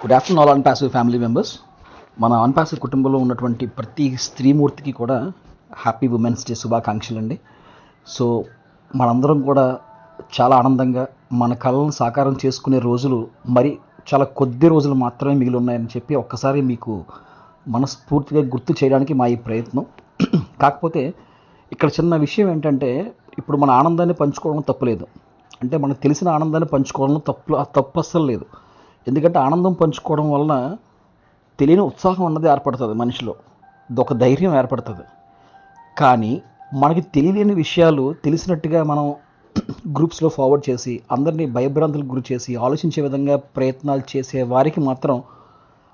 Good afternoon all unpassive family members మన అన్పాసివ్ కుటుంబంలో ఉన్నటువంటి ప్రతి స్త్రీమూర్తికి కూడా హ్యాపీ ఉమెన్స్ డే శుభాకాంక్షలు అండి సో మనందరం కూడా చాలా ఆనందంగా మన కళలను సాకారం చేసుకునే రోజులు మరి చాలా కొద్ది రోజులు మాత్రమే మిగిలి ఉన్నాయని చెప్పి ఒక్కసారి మీకు మనస్ఫూర్తిగా గుర్తు చేయడానికి మా ఈ ప్రయత్నం. కాకపోతే ఇక్కడ చిన్న విషయం ఏంటంటే ఇప్పుడు మన ఆనందాన్ని పంచుకోవడం తప్పులేదు. అంటే మనకు తెలిసిన ఆనందాన్ని పంచుకోవడం తప్పు తప్పు అస్సలు లేదు. ఎందుకంటే ఆనందం పంచుకోవడం వలన తెలియని ఉత్సాహం అన్నది ఏర్పడుతుంది మనిషిలో. ఒక ధైర్యం ఏర్పడుతుంది. కానీ మనకి తెలియని విషయాలు తెలిసినట్టుగా మనం గ్రూప్స్లో ఫార్వర్డ్ చేసి అందరినీ భయభ్రాంతులకు గురి చేసి ఆలోచించే విధంగా ప్రయత్నాలు చేసే వారికి మాత్రం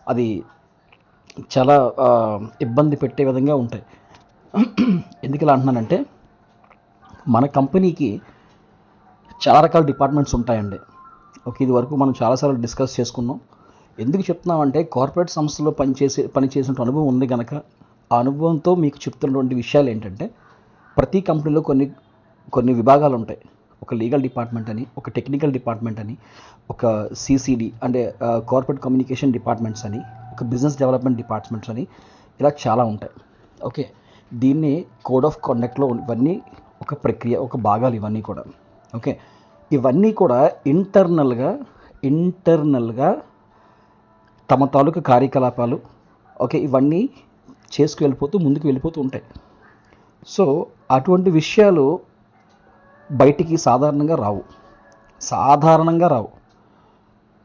అది చాలా ఇబ్బంది పెట్టే విధంగా ఉంటాయి. ఎందుకు ఇలా అంటున్నానంటే మన కంపెనీకి చాలా రకాల డిపార్ట్మెంట్స్ ఉంటాయండి. ఓకే ఇది వరకు మనం చాలాసార్లు డిస్కస్ చేసుకున్నాం. ఎందుకు చెప్తున్నామంటే కార్పొరేట్ సంస్థలో పనిచేసే పనిచేసిన అనుభవం ఉంది కనుక ఆ అనుభవంతో మీకు చెప్తున్నటువంటి విషయాలు ఏంటంటే ప్రతి కంపెనీలో కొన్ని కొన్ని విభాగాలు ఉంటాయి. ఒక లీగల్ డిపార్ట్మెంట్ అని ఒక టెక్నికల్ డిపార్ట్మెంట్ అని ఒక సిసిడి అంటే కార్పొరేట్ కమ్యూనికేషన్ డిపార్ట్మెంట్స్ అని ఒక బిజినెస్ డెవలప్మెంట్ డిపార్ట్మెంట్స్ అని ఇలా చాలా ఉంటాయి. ఓకే దీన్ని కోడ్ ఆఫ్ కండక్ట్లో ఇవన్నీ ఒక ప్రక్రియ ఒక భాగాలు ఇవన్నీ కూడా. ఓకే ఇవన్నీ కూడా ఇంటర్నల్గా ఇంటర్నల్గా తమ తాలూకు కార్యకలాపాలు ఓకే ఇవన్నీ చేసుకు వెళ్ళిపోతూ ముందుకు వెళ్ళిపోతూ ఉంటాయి. సో అటువంటి విషయాలు బయటికి సాధారణంగా రావు. సాధారణంగా రావు.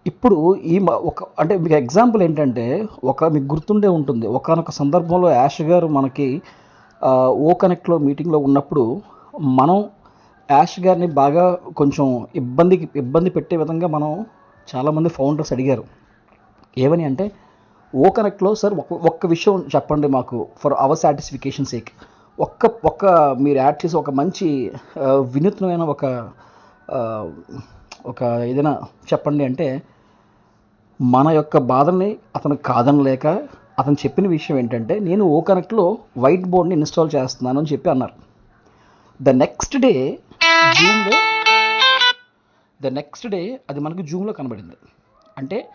ఇప్పుడు ఈ ఒక అంటే మీకు ఎగ్జాంపుల్ ఏంటంటే ఒక మీకు గుర్తుండే ఉంటుంది. ఒకనొక సందర్భంలో యాష్ గారు మనకి ఓ కనెక్ట్లో మీటింగ్లో ఉన్నప్పుడు మనం యాష్ గారిని బాగా కొంచెం ఇబ్బందికి ఇబ్బంది పెట్టే విధంగా మనం చాలామంది ఫౌండర్స్ అడిగారు. ఏమని అంటే ఓ కనెక్ట్లో సార్ ఒక్క ఒక్క విషయం చెప్పండి మాకు ఫర్ అవర్ సాటిస్ఫికేషన్ సేక్. ఒక్క ఒక్క మీరు యాడ్ చేసి ఒక మంచి వినూత్నమైన ఒక ఒక ఏదైనా చెప్పండి అంటే మన యొక్క బాధని అతను కాదనలేక అతను చెప్పిన విషయం ఏంటంటే నేను ఓ కనెక్ట్లో వైట్ బోర్డ్ని ఇన్స్టాల్ చేస్తున్నాను అని చెప్పి అన్నారు. ద నెక్స్ట్ డే జూమ్లో ద నెక్స్ట్ డే అది మనకు జూమ్లో కనబడింది. అంటే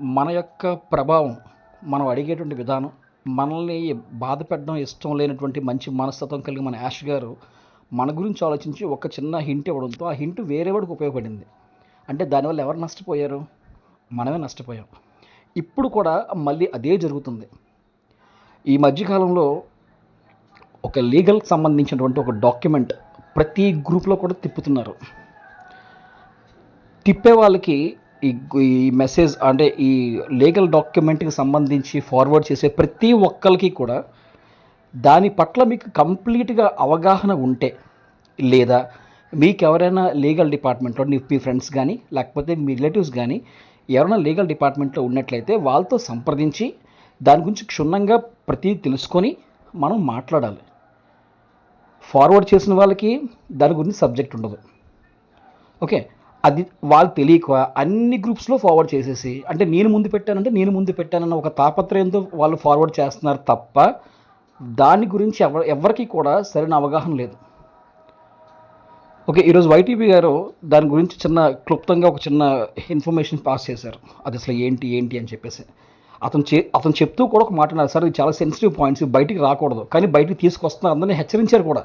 మన యొక్క ప్రభావం మనం అడిగేటువంటి విధానం మనల్ని బాధ పెట్టడం ఇష్టం లేనటువంటి మంచి మనస్తత్వం కలిగి మన యాష్ గారు మన గురించి ఆలోచించి ఒక చిన్న హింట్ ఇవ్వడంతో ఆ హింట్ వేరే వాడికి ఉపయోగపడింది. అంటే దానివల్ల ఎవరు నష్టపోయారు? మనమే నష్టపోయాం. ఇప్పుడు కూడా మళ్ళీ అదే జరుగుతుంది. ఈ మధ్యకాలంలో ఒక లీగల్కి సంబంధించినటువంటి ఒక డాక్యుమెంట్ ప్రతి గ్రూప్లో కూడా తిప్పుతున్నారు. తిప్పే వాళ్ళకి ఈ ఈ మెసేజ్ అంటే ఈ లీగల్ డాక్యుమెంట్కి సంబంధించి ఫార్వర్డ్ చేసే ప్రతి ఒక్కరికి కూడా దాని పట్ల మీకు కంప్లీట్గా అవగాహన ఉంటే లేదా మీకు ఎవరైనా లీగల్ డిపార్ట్మెంట్లో మీ మీ ఫ్రెండ్స్ కానీ లేకపోతే మీ రిలేటివ్స్ కానీ ఎవరైనా లీగల్ డిపార్ట్మెంట్లో ఉన్నట్లయితే వాళ్ళతో సంప్రదించి దాని గురించి క్షుణ్ణంగా ప్రతి తెలుసుకొని మనం మాట్లాడాలి. ఫార్వర్డ్ చేసిన వాళ్ళకి దాని గురించి సబ్జెక్ట్ ఉండదు. ఓకే అది వాళ్ళు తెలియక అన్ని గ్రూప్స్లో ఫార్వర్డ్ చేసేసి అంటే నేను ముందు పెట్టానంటే నేను ముందు పెట్టానన్న ఒక తాపత్రయంతో వాళ్ళు ఫార్వర్డ్ చేస్తున్నారు తప్ప దాని గురించి ఎవ ఎవరికి కూడా సరైన అవగాహన లేదు. ఓకే ఈరోజు వైటీపీ గారు దాని గురించి చిన్న క్లుప్తంగా ఒక చిన్న ఇన్ఫర్మేషన్ పాస్ చేశారు. అది అసలు ఏంటి ఏంటి అని చెప్పేసి. అతను చే అతను చెప్తూ కూడా ఒక మాట సార్ ఇది చాలా సెన్సిటివ్ పాయింట్స్ బయటికి రాకూడదు. కానీ బయటికి తీసుకొస్తున్నారు అందరినీ హెచ్చరించారు కూడా.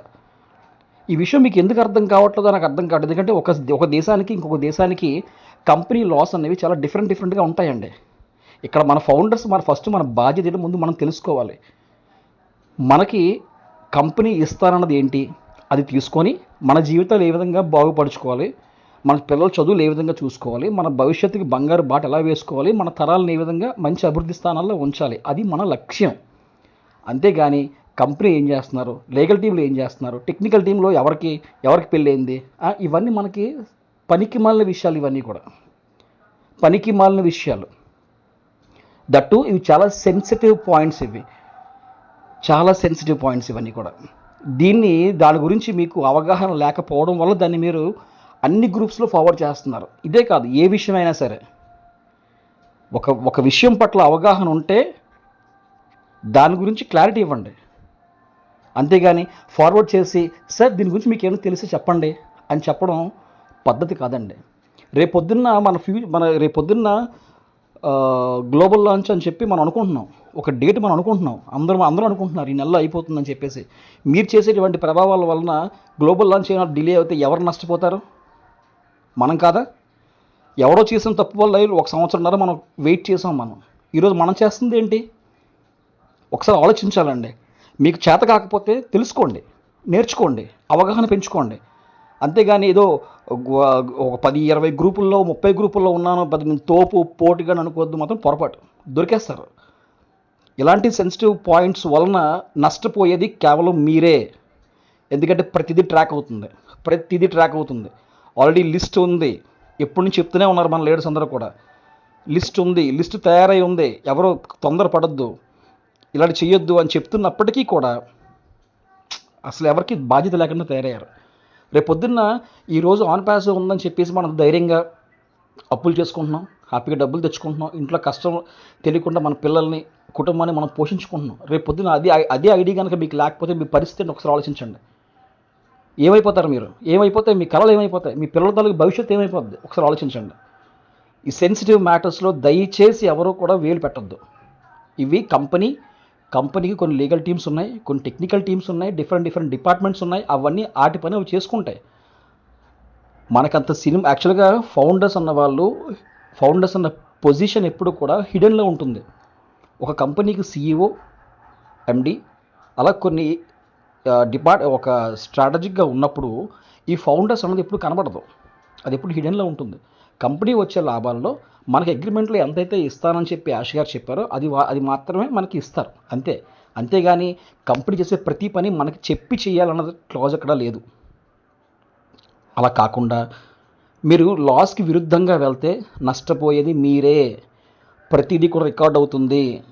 ఈ విషయం మీకు ఎందుకు అర్థం కావట్లేదో నాకు అర్థం కావట్లేదు. ఎందుకంటే ఒక ఒక దేశానికి ఇంకొక దేశానికి కంపెనీ లాస్ అనేవి చాలా డిఫరెంట్ డిఫరెంట్గా ఉంటాయండి. ఇక్కడ మన ఫౌండర్స్ మన ఫస్ట్ మన బాధ్యత ముందు మనం తెలుసుకోవాలి. మనకి కంపెనీ ఇస్తానన్నది ఏంటి? అది తీసుకొని మన జీవితాలు ఏ విధంగా బాగుపరుచుకోవాలి? మన పిల్లల చదువులు ఏ విధంగా చూసుకోవాలి మన భవిష్యత్తుకి బంగారు బాట ఎలా వేసుకోవాలి మన తరాలను ఏ విధంగా మంచి అభివృద్ధి స్థానాల్లో ఉంచాలి అది మన లక్ష్యం. అంతేగాని కంపెనీ ఏం చేస్తున్నారు లీగల్ టీంలు ఏం చేస్తున్నారు టెక్నికల్ టీంలో ఎవరికి ఎవరికి పెళ్ళైంది ఇవన్నీ మనకి పనికి మాలిన విషయాలు ఇవన్నీ కూడా. పనికి మాలిన విషయాలు. దట్టు ఇవి చాలా సెన్సిటివ్ పాయింట్స్ ఇవి. చాలా సెన్సిటివ్ పాయింట్స్ ఇవన్నీ కూడా. దీన్ని దాని గురించి మీకు అవగాహన లేకపోవడం వల్ల దాన్ని మీరు అన్ని గ్రూప్స్లో ఫార్వర్డ్ చేస్తున్నారు. ఇదే కాదు ఏ విషయమైనా సరే. ఒక ఒక విషయం పట్ల అవగాహన ఉంటే దాని గురించి క్లారిటీ ఇవ్వండి. అంతేగాని ఫార్వర్డ్ చేసి సార్ దీని గురించి మీకు ఏమైనా తెలిసి చెప్పండి అని చెప్పడం పద్ధతి కాదండి. రేపొద్దున్న మన ఫ్యూ మన రేపొద్దున్న గ్లోబల్ లాంచ్ అని చెప్పి మనం అనుకుంటున్నాం. ఒక డేట్ మనం అనుకుంటున్నాం. అందరం అందరూ అనుకుంటున్నారు ఈ నెలలో అయిపోతుందని చెప్పేసి. మీరు చేసేటువంటి ప్రభావాల వలన గ్లోబల్ లాంచ్ ఏమైనా డిలే అయితే ఎవరు నష్టపోతారు? మనం కాదా? ఎవడో చేసిన తప్పు వల్ల ఒక సంవత్సరంన్నర మనం వెయిట్ చేసాం మనం. ఈరోజు మనం చేస్తుంది ఏంటి? ఒకసారి ఆలోచించాలండి. మీకు చేత కాకపోతే తెలుసుకోండి నేర్చుకోండి అవగాహన పెంచుకోండి. అంతేగాని ఏదో ఒక పది ఇరవై గ్రూపుల్లో ముప్పై గ్రూపుల్లో ఉన్నాను పది నేను తోపు పోటుగా అనుకోవద్దు మాత్రం పొరపాటు. దొరికేస్తారు. ఇలాంటి సెన్సిటివ్ పాయింట్స్ వలన నష్టపోయేది కేవలం మీరే. ఎందుకంటే ప్రతిదీ ట్రాక్ అవుతుంది. ప్రతిదీ ట్రాక్ అవుతుంది. ఆల్రెడీ లిస్ట్ ఉంది. ఎప్పటి నుంచి చెప్తూనే ఉన్నారు మన లీడర్స్ అందరూ కూడా. లిస్ట్ ఉంది. లిస్ట్ తయారై ఉంది. ఎవరో తొందరపడద్దు. ఇలాంటి చేయొద్దు అని చెప్తున్నప్పటికీ కూడా అసలు ఎవరికి బాధ్యత లేకుండా తయారయ్యారు. రేపు పొద్దున్న ఈరోజు ఆన్ పాస్ ఉందని చెప్పేసి మనం ధైర్యంగా అప్పులు చేసుకుంటున్నాం. హ్యాపీగా డబ్బులు తెచ్చుకుంటున్నాం. ఇంట్లో కష్టం తెలియకుండా మన పిల్లల్ని కుటుంబాన్ని మనం పోషించుకుంటున్నాం. రేపు పొద్దున్న అది అదే ఐడి కనుక మీకు లేకపోతే మీ పరిస్థితిని ఒకసారి ఆలోచించండి. ఏమైపోతారు మీరు? ఏమైపోతాయి మీ కళలు ఏమైపోతాయి? మీ పిల్లల తల్లికి భవిష్యత్తు ఏమైపోద్ది? ఒకసారి ఆలోచించండి. ఈ సెన్సిటివ్ మ్యాటర్స్లో దయచేసి ఎవరు కూడా వేలు పెట్టద్దు. ఇవి కంపెనీ కంపెనీకి కొన్ని లీగల్ టీమ్స్ ఉన్నాయి కొన్ని టెక్నికల్ టీమ్స్ ఉన్నాయి డిఫరెంట్ డిఫరెంట్ డిపార్ట్మెంట్స్ ఉన్నాయి. అవన్నీ ఆటి పని అవి చేసుకుంటాయి. మనకంత సినిమా యాక్చువల్గా ఫౌండర్స్ అన్న వాళ్ళు ఫౌండర్స్ అన్న పొజిషన్ ఎప్పుడు కూడా హిడెన్లో ఉంటుంది. ఒక కంపెనీకి సీఈఓ ఎండి అలా కొన్ని డిపార్ట్ ఒక స్ట్రాటజిక్గా ఉన్నప్పుడు ఈ ఫౌండర్స్ అన్నది ఎప్పుడు కనబడదు. అది ఎప్పుడు హిడెన్లో ఉంటుంది. కంపెనీ వచ్చే లాభాల్లో మనకి అగ్రిమెంట్లో ఎంతైతే ఇస్తానని చెప్పి ఆశ గారు చెప్పారో అది అది మాత్రమే మనకి ఇస్తారు. అంతే. అంతేగాని కంపెనీ చేసే ప్రతి పని మనకి చెప్పి చేయాలన్నది క్లాజ్ అక్కడ లేదు. అలా కాకుండా మీరు లాస్కి విరుద్ధంగా వెళ్తే నష్టపోయేది మీరే. ప్రతిదీ కూడా రికార్డ్ అవుతుంది.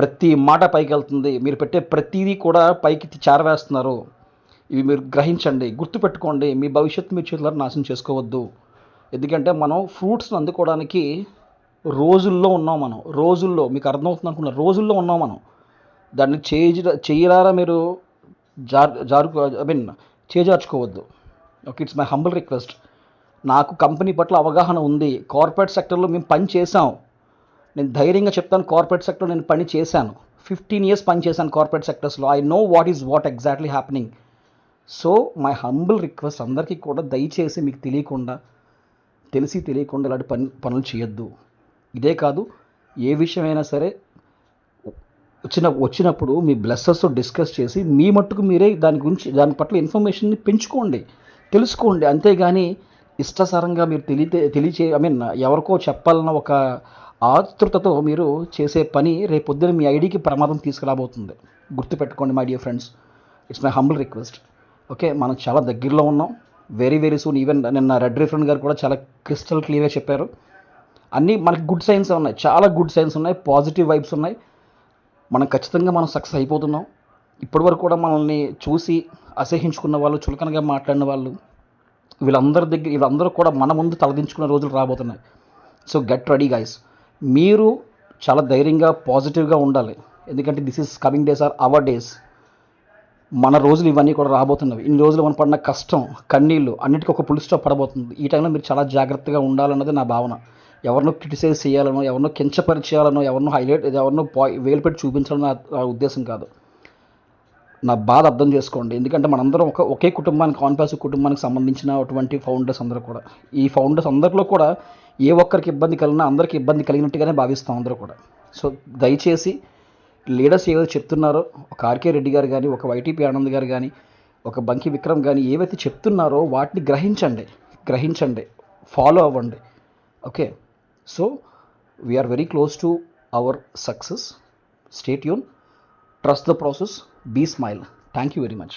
ప్రతి మాట పైకి వెళ్తుంది. మీరు పెట్టే ప్రతిదీ కూడా పైకి చేరవేస్తున్నారు. ఇవి మీరు గ్రహించండి. గుర్తుపెట్టుకోండి. మీ భవిష్యత్తు మీ చేతుల్లో నాశనం చేసుకోవద్దు. ఎందుకంటే మనం ఫ్రూట్స్ని అందుకోవడానికి రోజుల్లో ఉన్నాం మనం. రోజుల్లో మీకు అర్థమవుతుంది అనుకున్న రోజుల్లో ఉన్నాం మనం. దాన్ని చేయ చేయరారా మీరు జార్ జారు I mean చేజార్చుకోవద్దు. Okay it's my humble request. నాకు కంపెనీ పట్ల అవగాహన ఉంది. కార్పొరేట్ సెక్టర్లో మేము పని చేసాం నేను ధైర్యంగా చెప్తాను కార్పొరేట్ సెక్టర్లో నేను పని చేశాను. ఫిఫ్టీన్ ఇయర్స్ పని చేశాను corporate సెక్టర్స్లో I know what is what exactly happening so my humble request అందరికీ కూడా దయచేసి మీకు తెలియకుండా తెలిసి తెలియకుండా ఇలాంటి పని పనులు చేయొద్దు. ఇదే కాదు ఏ విషయమైనా సరే వచ్చిన వచ్చినప్పుడు మీ బ్లెస్సర్స్తో డిస్కస్ చేసి మీ మట్టుకు మీరే దాని గురించి దాని పట్ల ఇన్ఫర్మేషన్ని పెంచుకోండి తెలుసుకోండి. అంతేగాని ఇష్టసారంగా మీరు తెలియతే తెలియచే ఐ మీన్ ఎవరికో చెప్పాలన్న ఒక ఆతృతతో మీరు చేసే పని రేపొద్దున మీ ఐడికి ప్రమాదం తీసుకురాబోతుంది. గుర్తుపెట్టుకోండి my dear friends it's my humble request okay మనం చాలా దగ్గరలో ఉన్నాం. వెరీ వెరీ సూన్ ఈవెన్ నిన్న రెడ్ రిఫరెంట్ గారు కూడా చాలా క్రిస్టల్ క్లియర్గా చెప్పారు. అన్నీ మనకి గుడ్ సైన్స్ ఉన్నాయి. చాలా గుడ్ సైన్స్ ఉన్నాయి. పాజిటివ్ వైబ్స్ ఉన్నాయి. మనం ఖచ్చితంగా మనం సక్సెస్ అయిపోతున్నాం. ఇప్పటి వరకు కూడా మనల్ని చూసి అసహించుకున్న వాళ్ళు చులకనగా మాట్లాడిన వాళ్ళు వీళ్ళందరి దగ్గర వీళ్ళందరూ కూడా మన ముందు తలదించుకునే రోజులు రాబోతున్నాయి. సో గెట్ రెడీ గైస్ మీరు చాలా ధైర్యంగా పాజిటివ్గా ఉండాలి. ఎందుకంటే this is coming days are our days మన రోజులు ఇవన్నీ కూడా రాబోతున్నవి. ఇన్ని రోజులు మనం పడిన కష్టం కన్నీళ్ళు అన్నిటికీ ఒక పులి పడబోతుంది. ఈ టైంలో మీరు చాలా జాగ్రత్తగా ఉండాలన్నది నా భావన. ఎవరినో క్రిటిసైజ్ చేయాలనో ఎవరినో కించపరిచేయాలనో ఎవరినో హైలైట్ ఎవరినో పాయి వేలు పెట్టి చూపించాలని నా ఉద్దేశం కాదు. నా బాధ అర్థం చేసుకోండి. ఎందుకంటే మనందరం ఒక ఒకే కుటుంబానికి కాన్పాస్ కుటుంబానికి సంబంధించినటువంటి ఫౌండర్స్ అందరూ కూడా. ఈ ఫౌండర్స్ అందరిలో కూడా ఏ ఒక్కరికి ఇబ్బంది కలిగినా అందరికీ ఇబ్బంది కలిగినట్టుగానే భావిస్తాం అందరూ కూడా. సో దయచేసి లీడర్స్ ఏవైతే చెప్తున్నారో ఒక ఆర్కే రెడ్డి గారు కానీ ఒక వైటీపీ ఆనంద్ గారు కానీ ఒక బంకి విక్రమ్ కానీ ఏవైతే చెప్తున్నారో వాటిని గ్రహించండి. గ్రహించండి. ఫాలో అవ్వండి. Okay? So we're very close to our success stay Yoon trust the process be smile thank you very much